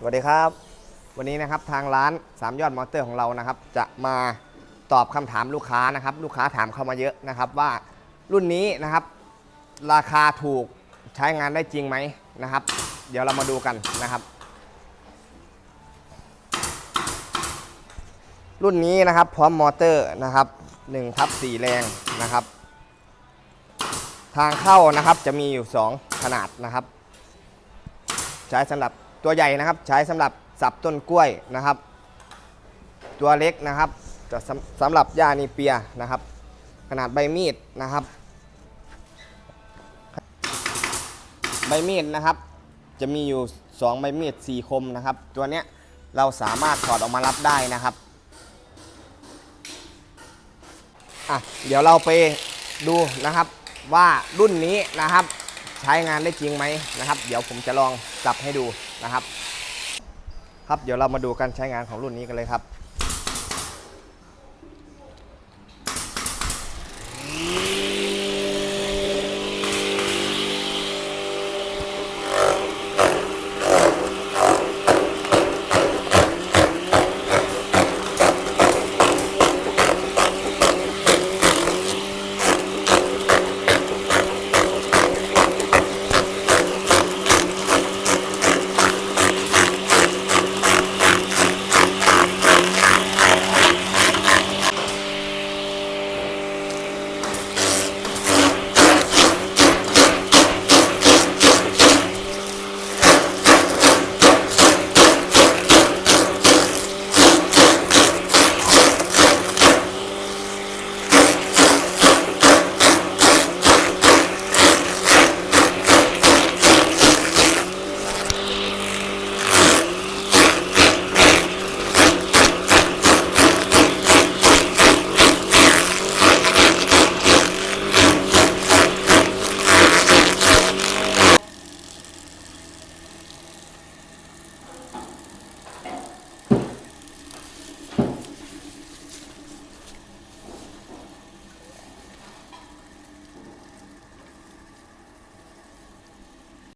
สวัสดีครับ วันนี้นะครับทางร้าน3ยอดมอเตอร์ของเรานะครับ จะมาตอบคำถามลูกค้านะครับ ลูกค้าถามเข้ามาเยอะนะครับว่ารุ่นนี้นะครับ ราคาถูกใช้งานได้จริงไหมนะครับ เดี๋ยวเรามาดูกันนะครับ รุ่นนี้นะครับพร้อมมอเตอร์นะครับ1ทับ4แรงนะครับ ทางเข้านะครับจะมีอยู่ 2 ขนาดนะครับ ใช้สำหรับ ตัวใหญ่นะครับใช้สำหรับสับต้นกล้วยนะครับ ตัวเล็กนะครับจะสำสำหรับหญ้านีเปียนะครับ ขนาดใบมีดนะครับ ใบมีดนะครับ จะมีอยู่ 2 ใบมีด4คมนะครับ ตัวเนี้ยเราสามารถถอดออกมารับได้นะครับอะเดี๋ยวเราไปดูนะครับว่ารุ่นนี้นะครับ ใช้งานได้จริงไหมนะครับ เดี๋ยวผมจะลองจับให้ดู นะครับ ครับเดี๋ยวเรามาดูการใช้งานของรุ่นนี้กันเลยครับ